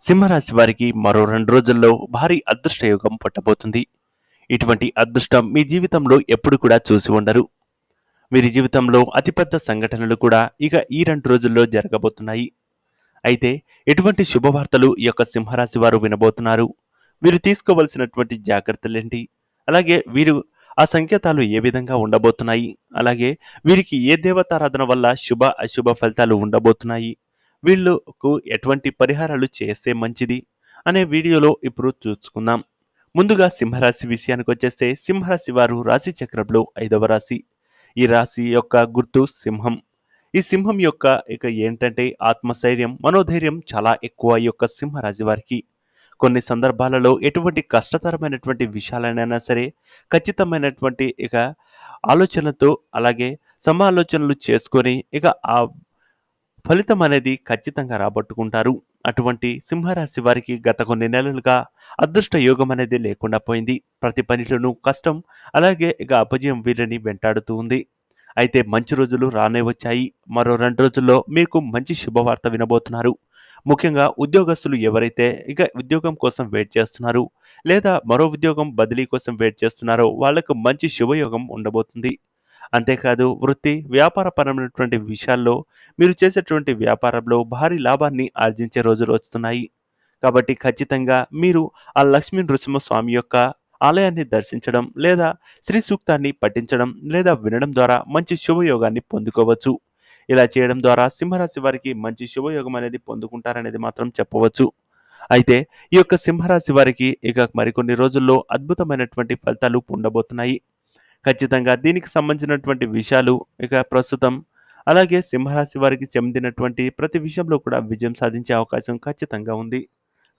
సింహరాశి వారికి మరో రెండు రోజుల్లో భారీ అదృష్ట యోగం పట్టబోతుంది. ఇటువంటి అదృష్టం మీ జీవితంలో ఎప్పుడు కూడా చూసి ఉండరు. వీరి జీవితంలో అతిపెద్ద సంఘటనలు కూడా ఇక ఈ రెండు రోజుల్లో జరగబోతున్నాయి. అయితే ఎటువంటి శుభవార్తలు ఈ యొక్క సింహరాశి వారు వినబోతున్నారు? వీరు తీసుకోవలసినటువంటి జాగ్రత్తలేంటి? అలాగే వీరు ఆ సంకేతాలు ఏ విధంగా ఉండబోతున్నాయి? అలాగే వీరికి ఏ దేవతారాధన వల్ల శుభ అశుభ ఫలితాలు ఉండబోతున్నాయి? వీళ్ళకు ఎటువంటి పరిహారాలు చేస్తే మంచిది అనే వీడియోలో ఇప్పుడు చూసుకుందాం. ముందుగా సింహరాశి విషయానికి వచ్చేస్తే సింహరాశి వారు రాశి చక్రంలో ఐదవ రాశి. ఈ రాశి యొక్క గుర్తు సింహం. ఈ సింహం యొక్క ఇక ఏంటంటే ఆత్మస్థైర్యం మనోధైర్యం చాలా ఎక్కువ ఈ యొక్క సింహరాశి వారికి. కొన్ని సందర్భాలలో ఎటువంటి కష్టతరమైనటువంటి విషయాలైనా సరే ఖచ్చితమైనటువంటి ఇక ఆలోచనలతో అలాగే సమాలోచనలు చేసుకొని ఇక ఆ ఫలితం అనేది ఖచ్చితంగా రాబట్టుకుంటారు. అటువంటి సింహరాశి వారికి గత కొన్ని నెలలుగా అదృష్ట యోగం అనేది లేకుండా పోయింది. ప్రతి పనిలోనూ కష్టం అలాగే ఇక అపజయం వీరిని వెంటాడుతూ ఉంది. అయితే మంచి రోజులు రానే వచ్చాయి. మరో రెండు రోజుల్లో మీకు మంచి శుభవార్త వినబోతున్నారు. ముఖ్యంగా ఉద్యోగస్తులు ఎవరైతే ఇక ఉద్యోగం కోసం వెయిట్ చేస్తున్నారు లేదా మరో ఉద్యోగం బదిలీ కోసం వెయిట్ చేస్తున్నారో వాళ్ళకు మంచి శుభయోగం ఉండబోతుంది. అంతేకాదు వృత్తి వ్యాపారపరమైనటువంటి విషయాల్లో మీరు చేసేటువంటి వ్యాపారంలో భారీ లాభాన్ని ఆర్జించే రోజులు వస్తున్నాయి. కాబట్టి ఖచ్చితంగా మీరు ఆ లక్ష్మీ నృసింహస్వామి యొక్క ఆలయాన్ని దర్శించడం లేదా శ్రీ సూక్తాన్ని పఠించడం లేదా వినడం ద్వారా మంచి శుభయోగాన్ని పొందుకోవచ్చు. ఇలా చేయడం ద్వారా సింహరాశి వారికి మంచి శుభయోగం అనేది పొందుకుంటారనేది మాత్రం చెప్పవచ్చు. అయితే ఈ యొక్క సింహరాశి వారికి ఇక మరికొన్ని రోజుల్లో అద్భుతమైనటువంటి ఫలితాలు ఉండబోతున్నాయి. ఖచ్చితంగా దీనికి సంబంధించినటువంటి విషయాలు ఇక ప్రస్తుతం అలాగే సింహరాశి వారికి చెందినటువంటి ప్రతి విషయంలో కూడా విజయం సాధించే అవకాశం ఖచ్చితంగా ఉంది.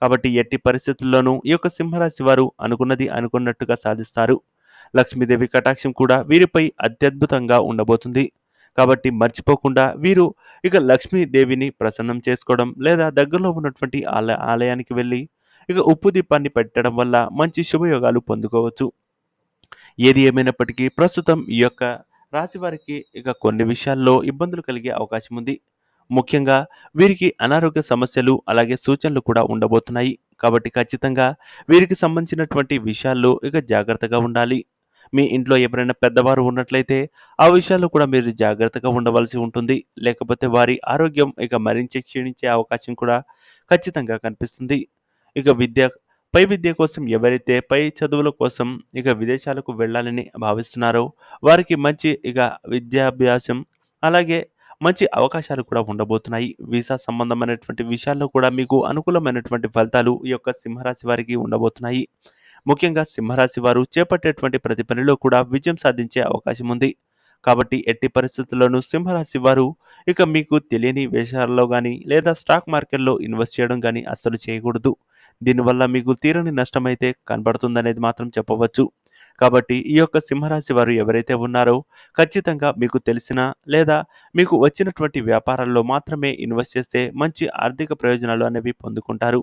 కాబట్టి ఎట్టి పరిస్థితుల్లోనూ ఈ యొక్క సింహరాశి వారు అనుకున్నది అనుకున్నట్టుగా సాధిస్తారు. లక్ష్మీదేవి కటాక్షం కూడా వీరిపై అత్యద్భుతంగా ఉండబోతుంది. కాబట్టి మర్చిపోకుండా వీరు ఇక లక్ష్మీదేవిని ప్రసన్నం చేసుకోవడం లేదా దగ్గరలో ఉన్నటువంటి ఆలయ ఆలయానికి వెళ్ళి ఇక ఉప్పు దీపాన్ని పెట్టడం వల్ల మంచి శుభయోగాలు పొందుకోవచ్చు. ఏది ఏమైనప్పటికీ ప్రస్తుతం ఈ యొక్క రాశి వారికి ఇక కొన్ని విషయాల్లో ఇబ్బందులు కలిగే అవకాశం ఉంది. ముఖ్యంగా వీరికి అనారోగ్య సమస్యలు అలాగే సూచనలు కూడా ఉండబోతున్నాయి. కాబట్టి ఖచ్చితంగా వీరికి సంబంధించినటువంటి విషయాల్లో ఇక జాగ్రత్తగా ఉండాలి. మీ ఇంట్లో ఎవరైనా పెద్దవారు ఉన్నట్లయితే ఆ విషయాల్లో కూడా మీరు జాగ్రత్తగా ఉండవలసి ఉంటుంది. లేకపోతే వారి ఆరోగ్యం ఇక మరింత క్షీణించే అవకాశం కూడా ఖచ్చితంగా కనిపిస్తుంది. ఇక విద్య పై విద్య కోసం ఎవరైతే పై చదువుల కోసం ఇక విదేశాలకు వెళ్ళాలని భావిస్తున్నారో వారికి మంచి ఇక విద్యాభ్యాసం అలాగే మంచి అవకాశాలు కూడా ఉండబోతున్నాయి. వీసా సంబంధమైనటువంటి విషయాల్లో కూడా మీకు అనుకూలమైనటువంటి ఫలితాలు ఈ యొక్క సింహరాశి వారికి ఉండబోతున్నాయి. ముఖ్యంగా సింహరాశి వారు చేపట్టేటువంటి ప్రతి పనిలో కూడా విజయం సాధించే అవకాశం ఉంది. కాబట్టి ఎట్టి పరిస్థితుల్లోనూ సింహరాశి వారు ఇక మీకు తెలియని విషయాల్లో కానీ లేదా స్టాక్ మార్కెట్లో ఇన్వెస్ట్ చేయడం కానీ అస్సలు చేయకూడదు. దీనివల్ల మీకు తీరని నష్టమైతే కనబడుతుందనేది మాత్రం చెప్పవచ్చు. కాబట్టి ఈ యొక్క సింహరాశి వారు ఎవరైతే ఉన్నారో ఖచ్చితంగా మీకు తెలిసిన లేదా మీకు వచ్చినటువంటి వ్యాపారాల్లో మాత్రమే ఇన్వెస్ట్ చేస్తే మంచి ఆర్థిక ప్రయోజనాలు అనేవి పొందుకుంటారు.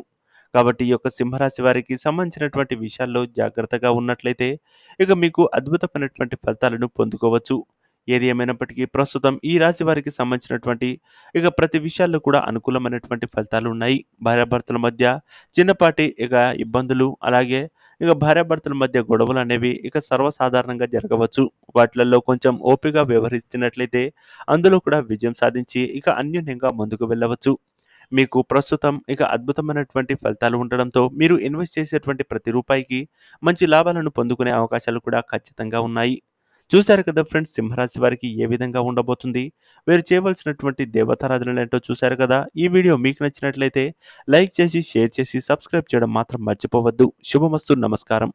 కాబట్టి ఈ యొక్క సింహరాశి వారికి సంబంధించినటువంటి విషయాల్లో జాగ్రత్తగా ఉన్నట్లయితే ఇక మీకు అద్భుతమైనటువంటి ఫలితాలను పొందుకోవచ్చు. ఏది ఏమైనప్పటికీ ప్రస్తుతం ఈ రాశి వారికి సంబంధించినటువంటి ఇక ప్రతి విషయాల్లో కూడా అనుకూలమైనటువంటి ఫలితాలు ఉన్నాయి. భార్యాభర్తల మధ్య చిన్నపాటి ఇక ఇబ్బందులు అలాగే ఇక భార్యాభర్తల మధ్య గొడవలు అనేవి ఇక సర్వసాధారణంగా జరగవచ్చు. వాటిలలో కొంచెం ఓపిక వ్యవహరిస్తున్నట్లయితే అందులో కూడా విజయం సాధించి ఇక అన్యోన్యంగా ముందుకు వెళ్ళవచ్చు. మీకు ప్రస్తుతం ఇక అద్భుతమైనటువంటి ఫలితాలు ఉండడంతో మీరు ఇన్వెస్ట్ చేసేటువంటి ప్రతి రూపాయికి మంచి లాభాలను పొందుకునే అవకాశాలు కూడా ఖచ్చితంగా ఉన్నాయి. చూశారు కదా ఫ్రెండ్స్ సింహరాశి వారికి ఏ విధంగా ఉండబోతుంది? వీరు చేయవలసినటువంటి దేవతారాధనలు ఏంటో చూశారు కదా? ఈ వీడియో మీకు నచ్చినట్లయితే లైక్ చేసి షేర్ చేసి సబ్స్క్రైబ్ చేయడం మాత్రం మర్చిపోవద్దు. శుభమస్తు నమస్కారం.